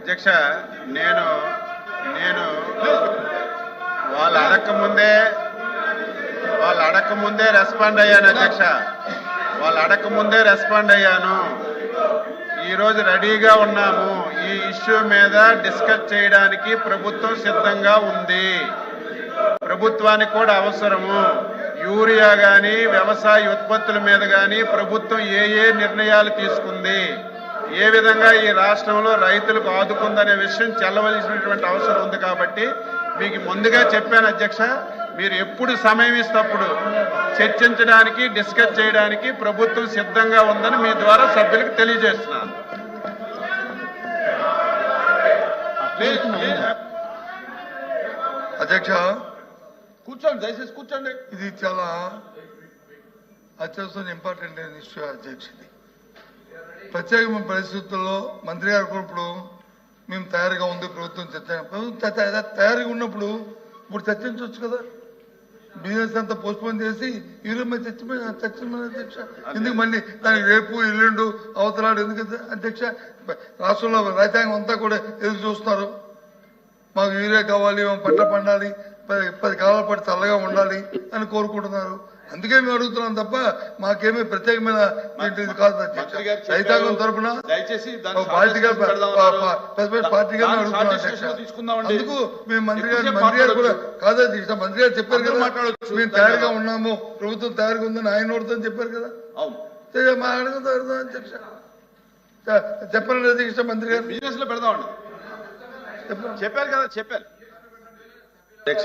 అధ్యక్ష నేను నేను వాళ్ళు అడక ముందే వాళ్ళు అడక ముందే రెస్పాండ్ అయ్యాను అధ్యక్ష. వాళ్ళు అడక ముందే రెస్పాండ్ అయ్యాను. ఈరోజు రెడీగా ఉన్నాము. ఈ ఇష్యూ మీద డిస్కస్ చేయడానికి ప్రభుత్వం సిద్ధంగా ఉంది. ప్రభుత్వానికి కూడా అవసరము. యూరియా కానీ వ్యవసాయ ఉత్పత్తుల మీద కానీ ప్రభుత్వం ఏ ఏ నిర్ణయాలు తీసుకుంది? ఏ విధంగా ఈ రాష్ట్రంలో రైతులకు ఆదుకుందనే విషయం చెల్లవలసినటువంటి అవసరం ఉంది కాబట్టి మీకు ముందుగా చెప్పాను అధ్యక్ష మీరు ఎప్పుడు సమయం ఇస్తప్పుడు చర్చించడానికి డిస్కస్ చేయడానికి ప్రభుత్వం సిద్ధంగా ఉందని మీ ద్వారా సభ్యులకు తెలియజేస్తున్నాను. అధ్యక్ష. కూర్చోండి దయచేసి కూర్చోండి. ఇది చాలా అత్యవసరం ఇంపార్టెంట్ ఇష్యూ అధ్యక్ష ఇది ప్రత్యేకమైన పరిస్థితుల్లో మంత్రి గారు ఇప్పుడు మేము తయారుగా ఉంది ప్రభుత్వం చర్చ. ప్రభుత్వం తయారుగా ఉన్నప్పుడు ఇప్పుడు చర్చించవచ్చు కదా? బిజినెస్ అంతా పోస్ట్పోన్ చేసి ఈరోజు మీద చర్చ చర్చించమని అధ్యక్ష. ఎందుకు మళ్ళీ దానికి రేపు ఎల్లుండు అవతలాడు ఎందుకు అధ్యక్ష? రాష్ట్రంలో రైతాంగం అంతా కూడా ఎదురు చూస్తున్నారు. మాకు యూరియా కావాలి మేము పంట పండాలి పది పది కాలాల పాటు చల్లగా ఉండాలి అని కోరుకుంటున్నారు. అందుకే మేము అడుగుతున్నాం తప్ప మాకేమీ ప్రత్యేకమైన ఏంటిది కాదు చెప్పారు. రైతాంగం. పెద్ద పార్టీగా దాన్ని అడుగుతున్నాం. అందుకు మేము మంత్రి గారు మంత్రి గారు కూడా. కాదు మంత్రి గారు చెప్పారు కదా. మేము తయారుగా ఉన్నాము ప్రభుత్వం తయారుగా ఉందని ఆయన నోడుతుందని చెప్పారు కదా. మా అడగదు అడగదు అధ్యక్ష? చె- చెప్పండి అధ్యక్ష మంత్రి గారు. బిజినెస్లో పెడదామండి చెప్పారు కదా చెప్పారు. అధ్యక్ష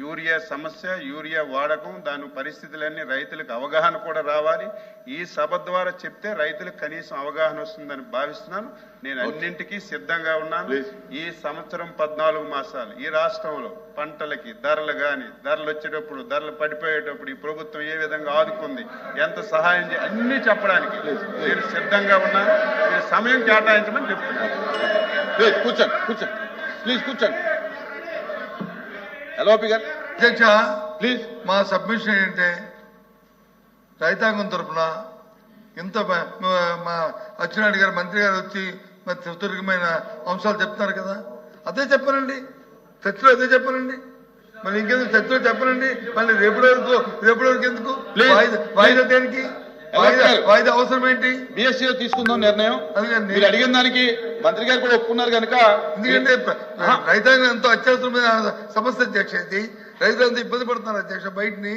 యూరియా సమస్య యూరియా వాడకం దాని పరిస్థితులన్నీ రైతులకు అవగాహన కూడా రావాలి. ఈ సభ ద్వారా చెప్తే రైతులకు కనీసం అవగాహన వస్తుందని భావిస్తున్నాను. నేను అన్నింటికీ సిద్ధంగా ఉన్నాను. ఈ సంవత్సరం పద్నాలుగు మాసాలు. ఈ రాష్ట్రంలో పంటలకి ధరలు గాని ధరలు వచ్చేటప్పుడు ధరలు పడిపోయేటప్పుడు ఈ ప్రభుత్వం ఏ విధంగా ఆదుకుంది ఎంత సహాయం చే అన్ని చెప్పడానికి నేను సిద్ధంగా ఉన్నాను. మీరు సమయం కేటాయించమని చెప్తున్నాను. ప్లీజ్ కూర్చోండి కూర్చోండి. ప్లీజ్ కూర్చోండి. ఎల్ఓపి గారు. అధ్యక్ష ప్లీజ్ మా సబ్మిషన్ ఏంటంటే రైతాంగం తరపున ఇంత మా- అచ్చెన్నాయుడు గారు మంత్రి గారు వచ్చి మరి సుదీర్ఘమైన అంశాలు చెప్తున్నారు కదా. అదే చెప్పనండి. చర్చలో అదే చెప్పనండి. మరి ఇంకెందుకు చర్చలో చెప్పనండి. మళ్ళీ రేపటి వరకు రేపటి వరకు ఎందుకు? వాయిదా దేనికి? వాయిదా అవసరం ఏంటి? బిఎస్సీ తీసుకుందాం నిర్ణయం. మీరు అడిగిన దానికి మంత్రి గారు కూడా ఒప్పుకున్నారు కనుక ఎందుకంటే రైతాంగం ఎంతో అత్యవసరమైన సమస్య అధ్యక్ష ఇది రైతులంతా ఇబ్బంది పడుతున్నారు అధ్యక్ష బయటని.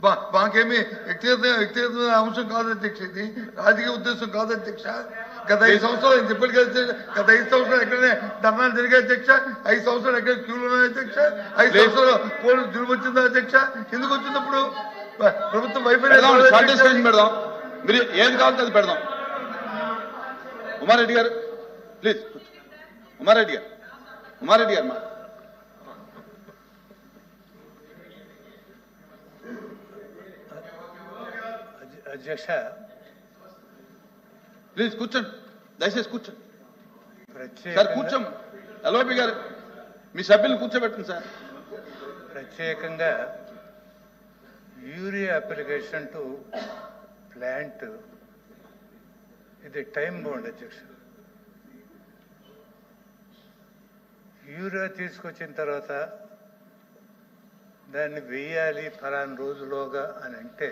బా- మాకేమీ వ్యక్తిగత వ్యక్తిగత అంశం కాదు అధ్యక్ష ఇది రాజకీయ ఉద్దేశం కాదు అధ్యక్ష. గత ఐదు సంవత్సరాలు నేను అధ్యక్ష, గత ఐదు సంవత్సరాలు ఎక్కడనే ధర్నాలు జరిగాయి అధ్యక్ష. ఐదు సంవత్సరాలు ఎక్కడ క్యూలు ఉన్నాయి అధ్యక్ష? ఐదు సంవత్సరాలు పోలీసు జులుము వచ్చిందా అధ్యక్ష? ఎందుకు వచ్చినప్పుడు ప్రభుత్వం వైఫల్యం మీరు ఏది కావాలంటే అది పెడదాం. ఉమారెడ్డి గారు ప్లీజ్ ఉమారెడ్డి గారు ఉమారెడ్డి గారు మా. అధ్యక్ష ప్లీజ్ కూర్చోండి. దయచేసి కూర్చోండి. సార్ కూర్చోం ఎల్ఓపి గారు మీ సభ్యులను కూర్చోబెట్టండి సార్. ప్రత్యేకంగా యూరియా అప్లికేషన్ టు ప్లాంట్ ఇది టైం బౌండ్ అధ్యక్ష. యూరియా తీసుకొచ్చిన తర్వాత దాన్ని వెయ్యాలి ఫలానా రోజులోగా అని అంటే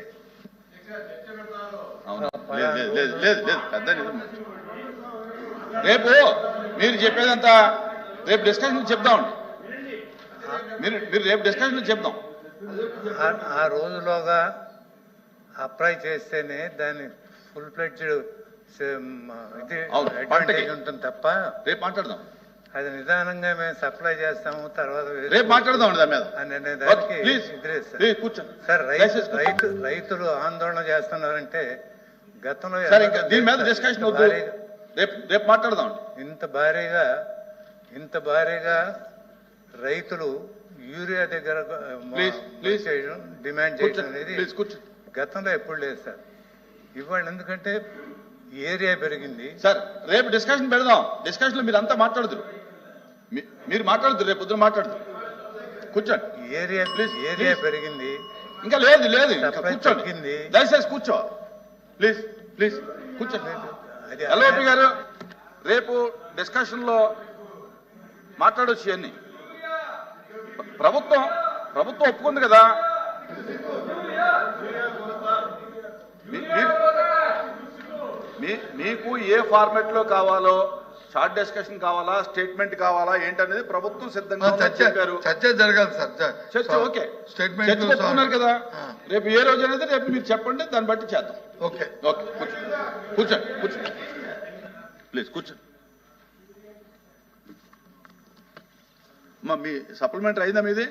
రేపు మీరు చెప్పేదంతా రేపు డిస్కషన్ చెప్దామండి మీరు మీరు రేపు డిస్కషన్ చెప్దాం. ఆ రోజులోగా అప్లై చేస్తేనే దాన్ని ఫుల్ ఫ్లెడ్జ్డ్ ఇది అడ్వాంటేజ్. ఉంటుంది తప్ప రేపు మాట్లాడదాం. అది నిదానంగా మేము సప్లై చేస్తాము తర్వాత రేపు మాట్లాడదాం దాని మీద. అని దానికి సార్. ప్లీజ్ కూర్చోండి. సార్ రైతు. రైతు రైతులు ఆందోళన చేస్తున్నారంటే గతంలో దీని మీద ఇంత డిస్కషన్ రేపు రేపు మాట్లాడదాం ఇంత భారీగా ఇంత భారీగా రైతులు యూరియా దగ్గర డిమాండ్ చేయడం అనేది గతంలో ఎప్పుడు లేదు సార్. ఇవాళ ఎందుకంటే ఏరియా పెరిగింది. సార్ రేపు డిస్కషన్ పెడదాం. డిస్కషన్లో మీరు అంతా మాట్లాడుదురు మీరు మాట్లాడుతురు రేపు పొద్దున మాట్లాడుతురు కూర్చోండి. Area Please, area. పెరిగింది. ఇంకా లేదు లేదు. కూర్చోండి. దయచేసి కూర్చో. ప్లీజ్ ప్లీజ్ కూర్చోండి. ఎల్ఓపి గారు. రేపు డిస్కషన్లో మాట్లాడొచ్చు ఇవన్నీ. ప్రభుత్వం ప్రభుత్వం ఒప్పుకుంది కదా మీ- మీ- మీ- మీకు ఏ ఫార్మెట్లో కావాలో షార్ట్ డిస్కషన్ కావాలా స్టేట్మెంట్ కావాలా ఏంటనేది ప్రభుత్వం సిద్ధంగా చెప్పారు. చర్చ జరగాలి సార్ చర్చ ఓకే. స్టేట్మెంట్ చర్చ ఒప్పుకున్నారు కదా. రేపు ఏ రోజు అనేది రేపు మీరు చెప్పండి దాన్ని బట్టి చేద్దాం. ఓకే. ఓకే కూర్చోండి కూర్చోండి కూర్చోండి ప్లీజ్ కూర్చోండి మీ సప్లిమెంటరీ అయిందా మీది?